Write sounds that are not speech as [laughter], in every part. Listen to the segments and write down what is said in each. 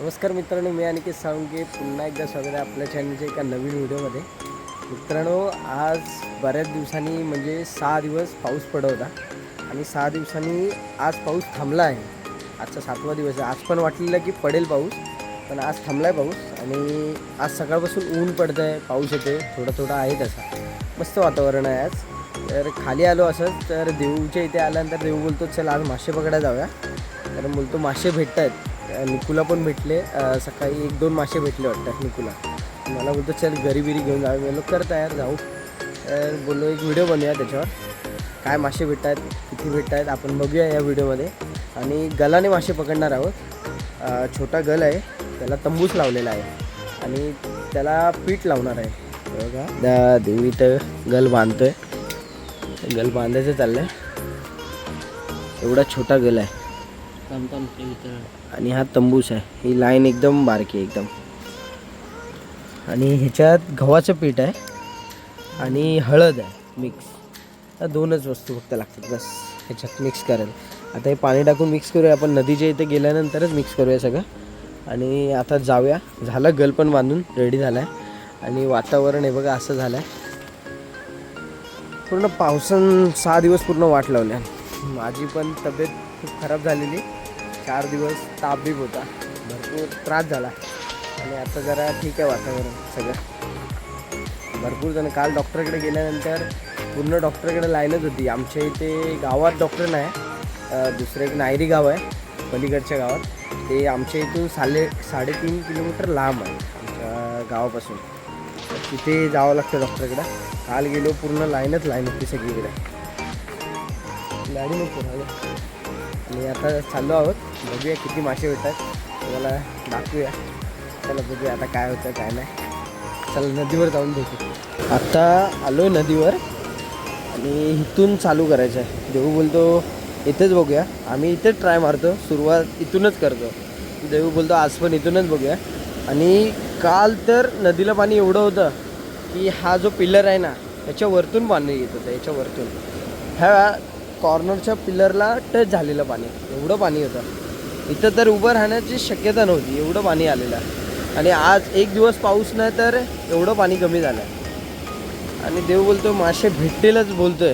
नमस्कार मित्रांनो मी अनिकेत साळुंके. पुन्हा एकदा स्वागत आहे आपल्या चॅनलच्या एका नवीन व्हिडिओमध्ये मित्रांनो आज बऱ्याच दिवसांनी म्हणजे सहा दिवस पाऊस पडत होता. आणि सहा दिवसांनी आज पाऊस थांबला आहे. आजचा सातवा दिवस आहे. आज पण वाटलेलं की पडेल पाऊस पण आज थांबला आहे पाऊस. आणि आज सकाळपासून ऊन पडतं आहे पाऊस येते थोडा थोडा आहे तसा. मस्त वातावरण आहे आज. तर खाली आलो असंच तर देऊच्या इथे आल्यानंतर देऊ बोलतो चल आज मासे पकडायला जाऊया. तर बोलतो मासे भेटत आहेत निकूला पण भेटले. सकाळी एक दोन मासे भेटले वाटतात निकूला. मला बोलतो चल घरी बिरी घेऊन जाऊ बोललो कर तयार जाऊ. तर बोललो एक व्हिडिओ बनवूया त्याच्यावर. काय मासे भेटत आहेत किती भेटत आहेत आपण बघूया या व्हिडिओमध्ये. आणि गलाने मासे पकडणार आहोत. छोटा गल आहे. त्याला तंबूस लावलेला आहे. आणि त्याला पीठ लावणार आहे. बघा. त्या देवी तर गल बांधतोय. गल बांधायचं चाललं आहे एवढा छोटा गल आहे. आणि हा तंबूस आहे. ही लाईन एकदम बारकी आहे एकदम. आणि ह्याच्यात गव्हाचं पीठ आहे आणि हळद आहे मिक्स. या दोनच वस्तू फक्त लागतात बस. ह्याच्यात मिक्स करायला आता हे पाणी टाकून मिक्स करूया आपण नदीच्या इथे गेल्यानंतरच मिक्स करूया सगळं. आणि आता जाऊया. झालं गल पण बांधून रेडी झाला आहे आणि वातावरण हे बघा असं झालं आहे पूर्ण पावसान सहा दिवस पूर्ण वाट लावल्या माझी पण तब्येत खूप खराब झालेली. चार दिवस ताप बीप होता. भरपूर त्रास झाला. आणि आता जरा ठीक आहे वातावरण सगळं. भरपूर जण काल डॉक्टरकडे गेल्यानंतर पूर्ण डॉक्टरकडे लाईनच होती. आमच्या इथे गावात डॉक्टर नाही. दुसरं एक नायरी गाव आहे पलीकडच्या गावात. ते आमच्या इथून साले साडेतीन किलोमीटर लांब आहे आमच्या गावापासून. तिथे जावं लागतं डॉक्टरकडं. काल गेलो पूर्ण लाईनच लाईन होती सगळीकडे. गाडी नको राहू. आणि आता चाललो आहोत. बघूया किती मासे होतात. तुम्हाला दाखवूया. चला बघूया आता काय होतं काय नाही. चला नदीवर जाऊन भेटू आत्ता आलो आहे नदीवर आणि इथून चालू करायचं आहे. देऊ बोलतो इथेच बघूया. आम्ही इथेच ट्राय मारतो सुरुवात इथूनच करतो. देऊ बोलतो आज पण इथूनच बघूया. आणि काल तर नदीला पाणी एवढं होतं की हा जो पिल्लर आहे ना त्याच्यावरतून पाणी येत होतं याच्यावरतून ह्या कॉर्नरच्या पिलरला टच झालेलं पाणी. एवढं पाणी होतं. इथं तर उभं राहण्याची शक्यता नव्हती. एवढं पाणी आलेलं आणि आज एक दिवस पाऊस नाही तर एवढं पाणी कमी झालं आणि देव बोलतो मासे भेटतीलच बोलतोय.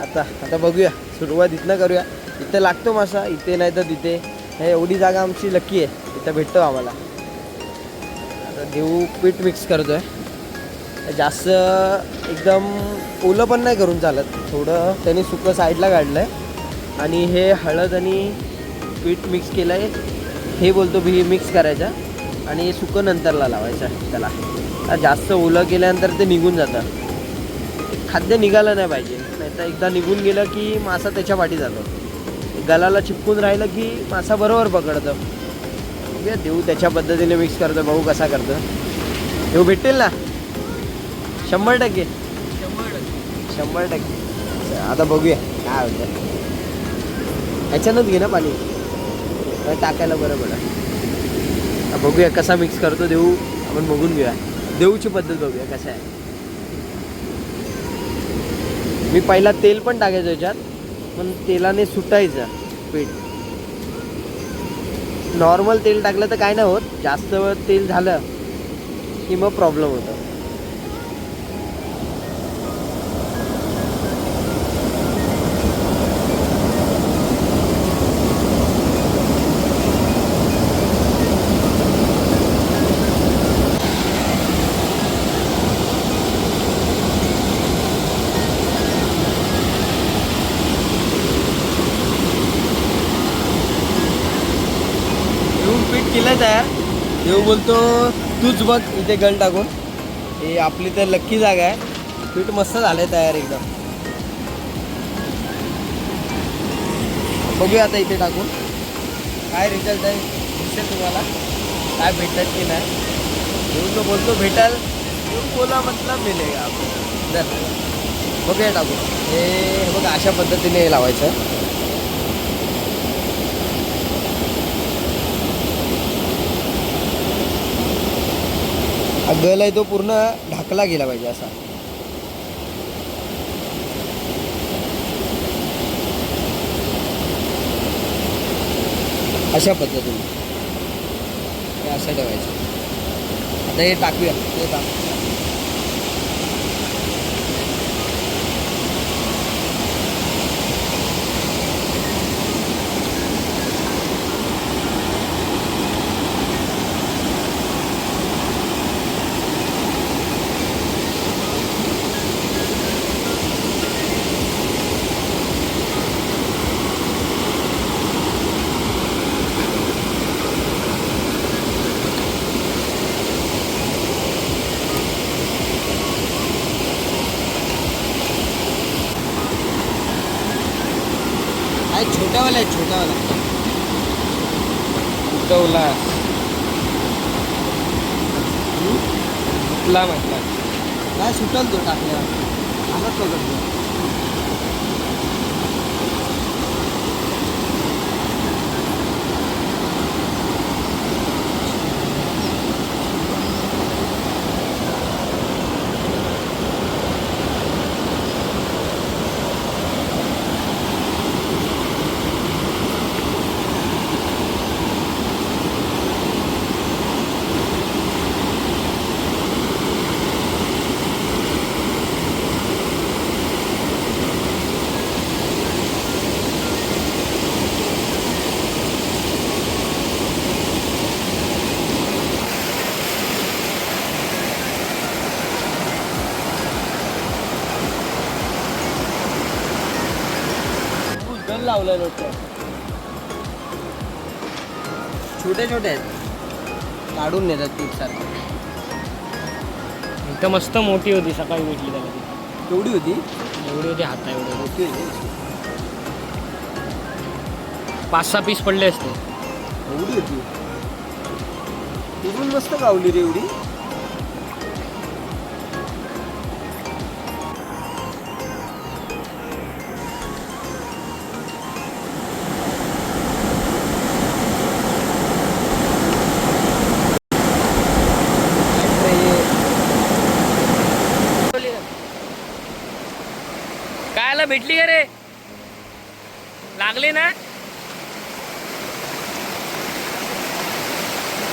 आता आता बघूया. सुरुवात इथनं करूया. इथं लागतो मासा इथे नाही तर तिथे. हे एवढी जागा आमची लकी आहे. इथं भेटतो आम्हाला. आता देऊ पीठ मिक्स करतो आहे जास्त एकदम ओलं पण नाही करून चालत. थोडं त्यांनी सुकं साईडला काढलं आहे आणि हे हळद आणि पीठ मिक्स केलं आहे हे बोलतो बी मिक्स करायचं. आणि सुकं नंतरला लावायचं त्याला. जास्त ओलं केल्यानंतर ते निघून जातं. खाद्य निघालं नाही पाहिजे. नाही तर एकदा निघून गेलं की मासा त्याच्या पाठी जातो. गलाला चिपकून राहिलं की मासा बरोबर पकडतं. देऊ त्याच्या पद्धतीने मिक्स करतो. भाऊ कसा करतो. देऊ भेटेल ना? शंभर टक्के. शंभर टक्के. आता बघूया. काय होतं. ह्याच्यानंच घे ना पाणी. टाकायला बरं आता बघूया कसा मिक्स करतो देऊ. आपण बघून घेऊया. देऊची पद्धत बघूया कसं आहे. मी पहिला तेल पण टाकायचं याच्यात. पण तेलाने सुटायचं पीठ. नॉर्मल तेल टाकलं तर काय नाही होत. जास्त तेल झालं की मग प्रॉब्लेम होतो. केलं तयार. देऊ बोलतो तूच बघ इथे गण टाकून. हे आपली तर लक्की जागा आहे. पीठ मस्त झालंय तयार एकदम. बघूया आता इथे टाकून. काय रिझल्ट आहे दिसेल तुम्हाला. काय भेटत की नाही. देव तो बोलतो भेटाल. देऊ बोला मतलब मिलेगा. आपण जर बघूया टाकून. हे बघा अशा पद्धतीने हे लावायचं. हा गल आहे तो पूर्ण ढाकला गेला पाहिजे असा. अशा पद्धतीने. असं ठेवायचं. आता हे टाकूया. हे टाकूया आहे छोट्यावाला उठवला उठला म्हटला. काय सुटल तो टाकल्यावर? आलाच बघत गण लावलाय लोट छोटे छोटे आहेत. काढून नेतात पीठ सारखं. इथं मस्त मोठी होती सकाळी भेटली त्याला ती. केवढी होती? एवढी होती हाता एवढी मोठी होती. पाच सहा पीस पडले असते. एवढी होती. तिकडून मस्त गावली रे एवढी. भेटली का रे? लागले ना?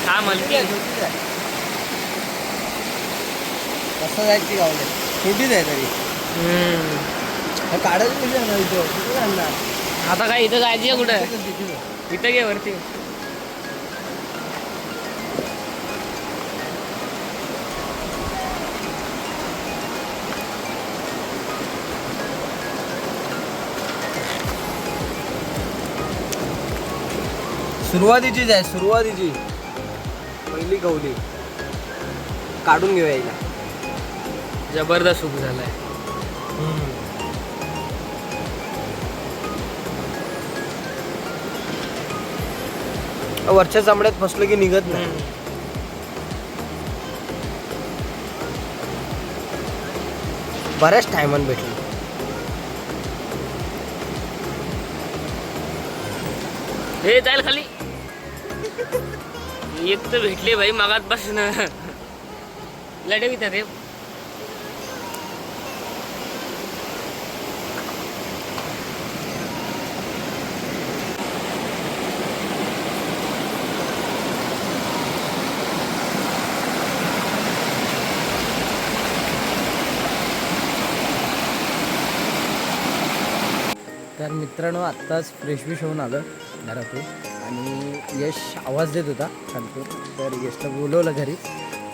हा मलकी कसं जायची गावले? छोटीच आहे तरी. हम्म. काढायचं आता काय इथं जायची कुठं? इथं घे वरती. सुरुवातीचीच आहे सुरुवातीची. पहिली गवली काढून घेऊया हिला जबरदस्त सुख झालाय. वरच्या चामड्यात फसलं की निघत नाही. बऱ्याच टायमान भेटली. हे जाईल खाली. एक तर भेटले भाई मागात बसन ना. लढे विचार रे. तर मित्रांनो आत्ताच फ्रेश विश होऊन आलं घरातून. आणि यश आवाज देत होता खालतून तर यशला बोलवलं घरी.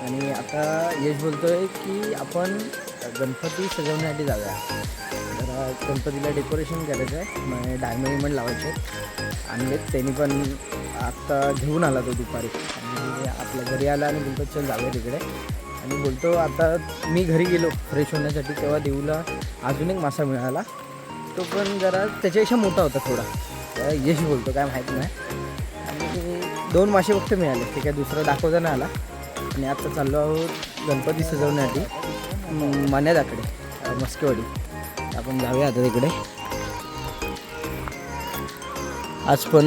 आणि आता यश बोलतो आहे की आपण गणपती सजवण्यासाठी जाऊया. तर गणपतीला डेकोरेशन करायचं आहे मग डायमंड विमंड लावायचे आहेत. त्यांनी पण आत्ता घेऊन आला तो दुपारी. आणि आपल्या घरी आला आणि बोलतो चल जाऊया तिकडे. आणि बोलतो आता मी घरी गेलो फ्रेश होण्यासाठी तेव्हा देऊला अजून एक मासा मिळाला. तो पण जरा त्याच्यापेक्षा मोठा होता थोडा. यश बोलतो काय माहीत नाही. दोन मासे फक्त मिळाले. ते काय दुसरं दाखवता नाही आला. आणि आता चाललो आहोत गणपती सजवण्यासाठी मान्यादाकडे मस्केवाडी. आपण जाऊया आता तिकडे. आज पण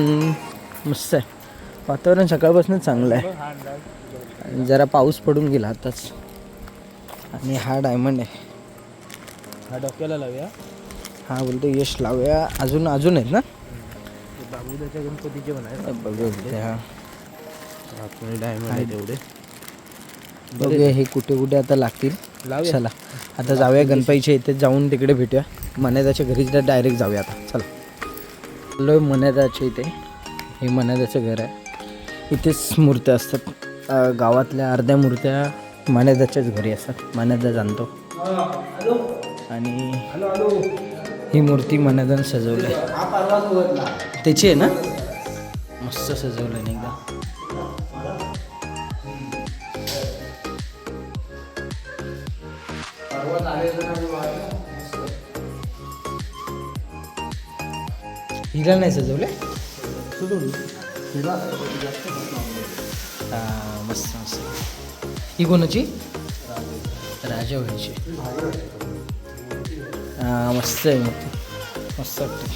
मस्त आहे. वातावरण सकाळपासून चांगलं आहे. आणि जरा पाऊस पडून गेला आताच. आणि हा डायमंड आहे. हा डोक्याला लावूया. हा बोलतो यश लावूया. अजून अजून आहेत ना? तिथे, हा. आतमध्ये डायमंड आहे तेवढे बघूया हे कुठे कुठे आता लागतील. चला. आता जाऊया गणपतीच्या इथे जाऊन तिकडे भेटूया. मन्यादाच्या घरी डायरेक्ट जाऊया आता. चला. चाललोय मन्यादाच्या इथे. हे मन्यादाचं घर आहे. इथेच मूर्त्या असतात. गावातल्या अर्ध्या मूर्त्या मन्यादाच्याच घरी असतात. मन्यादा जाणतो. आणि ही मूर्ती मनादान सजवलं. आहे त्याची आहे ना? मस्त सजवलं आहे ना हिला नाही सजवले? हा मस्त मस्त. ही कोणाची? राजा व्हायची. हां मस्त आहे मूर्ती मस्त वाटते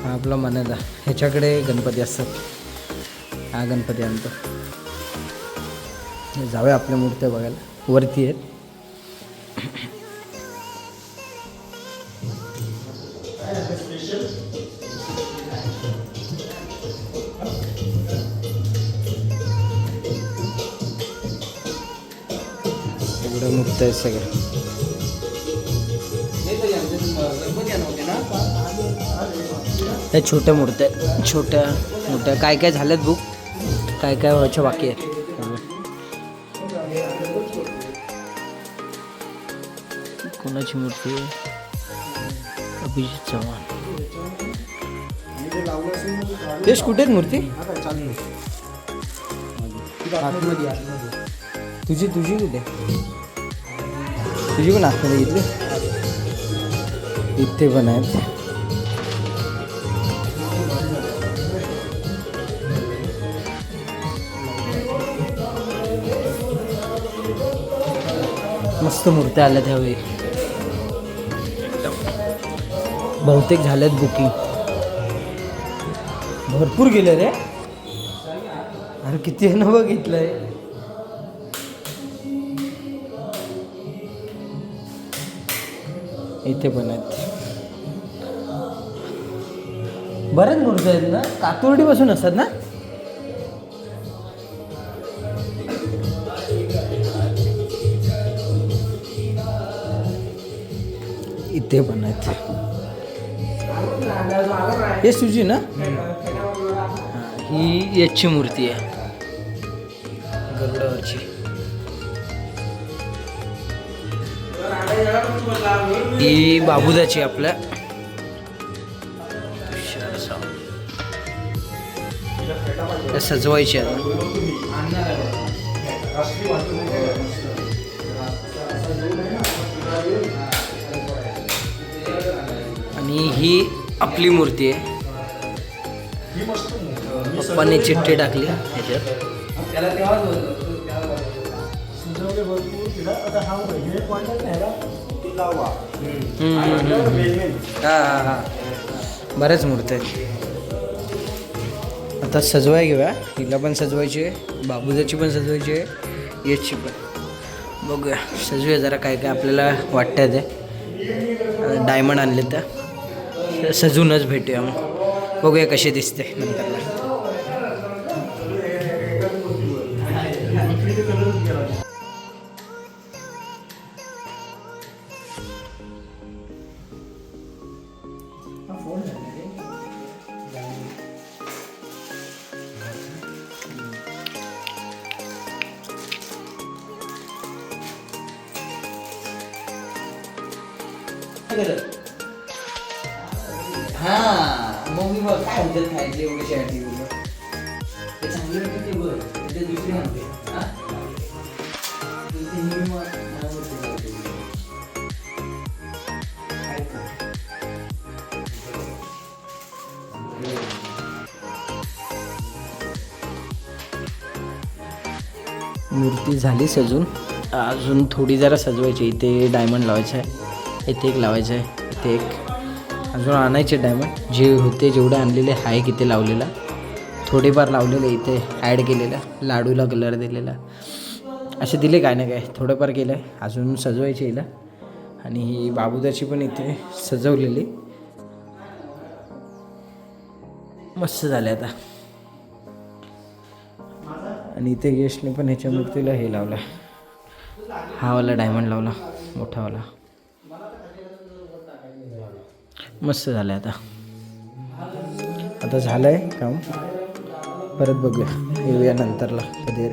हा आपला मनाला ह्याच्याकडे गणपती असतात हा गणपती आणतो जाऊया आपल्या मूर्त्या बघायला वरती आहेत एवढं मुक्त आहे सगळं त्या छोट्या मूर्त्या. छोट्या मोठ्या काय काय झाल्यात बुक काय काय व्हायच्या बाकी आहेत? कोणाची मूर्ती? आहे अभिजित चव्हाण. यश कुठे आहेत मूर्ती? तुझी तुझी कुठे? तुझी पण आतमध्ये घेतली इथे पण आहेत. मस्त मूर्त्या आल्या त्यावेळी बहुतेक झाल्यात बुकिंग भरपूर गेले रे. अरे किती आहे ना बघितलंय. इथे पण आहेत. बऱ्याच मूर्त्या आहेत ना? कातुर्डीपासून असतात ना? ते पण आहेत हे सुजी ना? ही याची मूर्ती आहे. गरुडावरची. ही बाबुदाची आपल्या सजवायची आता आणि ही आपली मूर्ती आहे. पप्पाने चिठ्ठी टाकली. ह्याच्यात. हा हा हा. बऱ्याच मूर्त्या आहेत. आता सजवाय घेऊया. हिला पण सजवायची आहे. बाबूजाची पण सजवायची आहे. याची पण. बघूया. सजूया जरा काय काय आपल्याला वाटतंय ते. डायमंड आणले त्या सजूनच भेटूया मग. बघूया कशी दिसते नंतरला हा मग मी बघ काय म्हणतात खायचे एवढे शर्ट ते चांगले होते ते बघ त्याच्या दुसरी म्हणते मूर्ती झाली सजून. अजून थोडी जरा सजवायची. इथे डायमंड लावायचं आहे. इथे एक लावायचं आहे. इथे एक. अजून आणायचे डायमंड जे होते जेवढे आणलेले आहे किती लावलेला. थोडेफार लावलेले इथे ॲड केलेला. लाडूला कलर दिलेला. असे दिले काय ना काय थोडंफार केलं आहे अजून सजवायचे हिला. आणि ही बाबूदाची पण इथे सजवलेली. मस्त झाले आता. आणि इथे गेस्टने पण ह्याच्या मूर्तीला हे लावला. हा वाला डायमंड लावला मोठावाला मस्त झालं आता. आता झालंय काम. परत बघूया. येऊया नंतरला कधी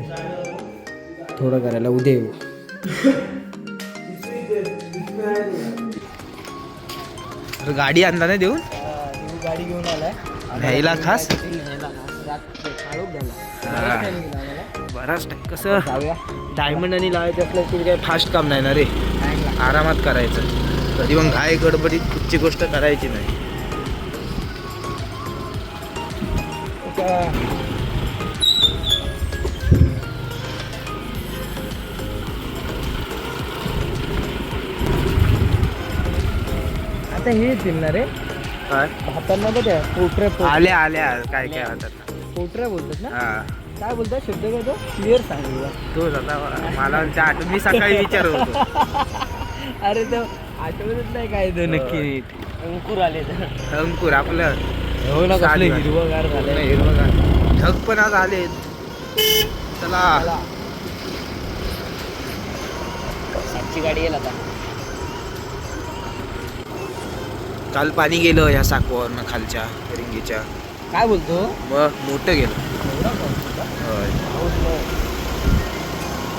थोडं करायला उद्या येऊ. तर गाडी आणला नाही देऊन? गाडी घेऊन आलाय न्यायला खास? बराच कसं? डायमंड आणि लावायचं असलं की काही फास्ट काम नाही ना रे? आरामात करायचं. कधी मग घाय गडबडीत कुठची गोष्ट करायची नाही. आता हे येतील ना रे. काय? हातांना बघ पोटऱ्या आल्या आल्या काय काय होतात पोटऱ्या बोलतात ना? हा. काय बोलतात? शब्द काय तो? क्लिअर सांग. तोच आता मला आठवण मी सकाळी विचारत होतो. [laughs] अरे तो आठवतच नाही काय तो नक्की. नीट अंकुर आले तर. अंकुर आपलं हो ना कसलं हिरवगार झालंय हिरवं ढग पण आज आले. चला. सातची गाडी येईल आता. काल पाणी गेलं ह्या साकवरनं खालच्या रिंगीच्या. काय बोलतो? मग मोठं गेलं.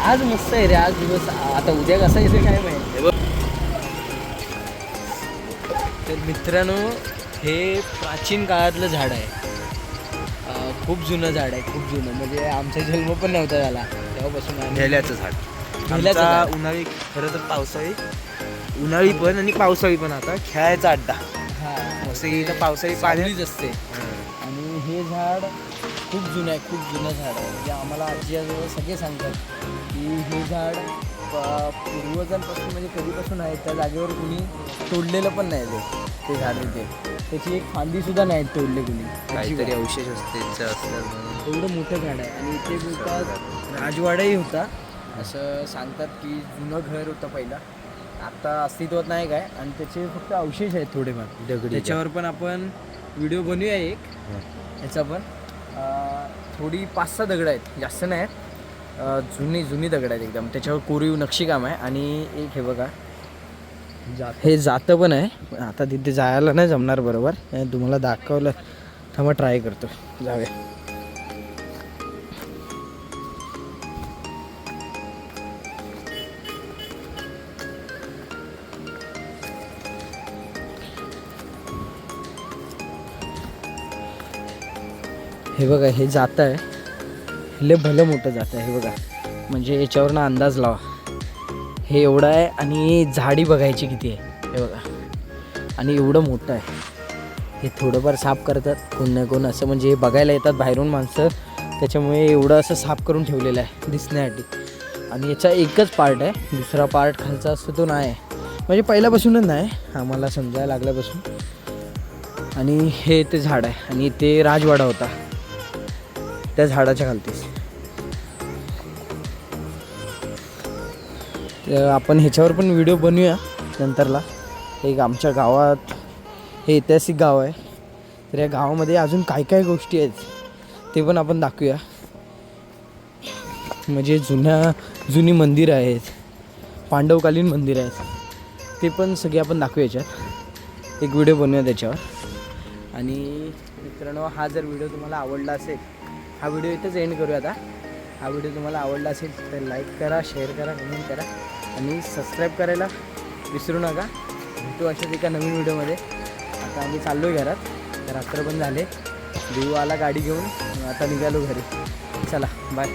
आज मस्त आहे रे आज दिवस. आता उद्या कसा येते काय माहिती? मित्रांनो हे प्राचीन काळातलं झाड आहे. खूप जुनं झाड आहे खूप जुनं. म्हणजे आमचा जन्म पण नव्हता झाला. तेव्हापासून आम्ही ढेल्याचं झाड. ढेल्याचं आमचा झाड. उन्हाळी खरं तर पावसाळी उन्हाळी पण आणि पावसाळी पण आता. खेळायचा अड्डा. हा. मस्त इथं पावसाळी पाणी सावलीच असते. आणि हे झाड खूप जुनं आहे खूप जुनं झाड आहे. म्हणजे आम्हाला आजी आजोबा सगळे सांगतात की हे झाड पूर्वजांपासून म्हणजे कधीपासून आहे त्या जागेवर कुणी तोडलेलं पण नाही ते. ते झाड इथे त्याची एक फांदी सुद्धा नाही तोडले कुणी. काहीतरी. अवशेष असते. एवढं मोठं झाड आहे. आणि इथे बोलतात राजवाडाही होता. असं सांगतात की जुनं घर होतं पहिलं. आता अस्तित्वात नाही काय. आणि त्याचे फक्त अवशेष आहेत थोडेफार. दगडी. त्याच्यावर पण आपण व्हिडिओ बनवूया एक. ह्याचा पण. अं, थोडी पाच सहा दगड आहेत. जास्त नाही आहेत. जुनी जुनी दगड आहेत एकदम. त्याच्यावर कोरीव नक्षीकाम आहे. आणि एक हे बघा. हे जातं पण आहे. पण आता तिथे जायला नाही जमणार बरोबर. तुम्हाला दाखवलं. थांबा ट्राय करतो. जाऊया. हे बघा हे जातं आहे. लय भलं मोठं जातं आहे हे बघा. म्हणजे याच्यावरनं अंदाज लावा. हे एवढं आहे आणि झाडी बघायची किती आहे. हे बघा. आणि एवढं मोठं आहे. हे थोडंफार साफ करतात. कोण ना कोण असं म्हणजे हे बघायला येतात बाहेरून माणसं. त्याच्यामुळे एवढं असं साफ करून ठेवलेलं आहे. दिसण्यासाठी. आणि याचा एकच पार्ट आहे. दुसरा पार्ट खालचा असतो तो नाही. आहे म्हणजे पहिल्यापासूनच नाही. आम्हाला समजायला लागल्यापासून. आणि हे ते झाड आहे. आणि ते राजवाडा होता. त्या झाडाच्या खालतीच. आपण ह्याच्यावर पण व्हिडिओ बनवूया नंतरला. एक आमच्या गावात हे ऐतिहासिक गाव आहे. तर या गावामध्ये अजून काय काय गोष्टी आहेत ते पण आपण दाखवूया. म्हणजे जुन्या जुनी मंदिरं आहेत पांडवकालीन मंदिरं आहेत ते पण सगळे आपण दाखवू याच्यात. एक व्हिडिओ बनवूया त्याच्यावर. आणि मित्रांनो हा जर व्हिडिओ तुम्हाला आवडला असेल हा व्हिडिओ इथेच एंड करूया आता. हा व्हिडिओ तुम्हाला आवडला असेल तर लाईक करा शेअर करा कमेंट करा. आणि सबस्क्राईब करायला विसरू नका. भेटू अशाच एका नवीन व्हिडिओमध्ये. आता आम्ही चाललो आहे घरात रात्र पण झाले. देऊ आला गाडी घेऊन. आता निघालो घरी. चला बाय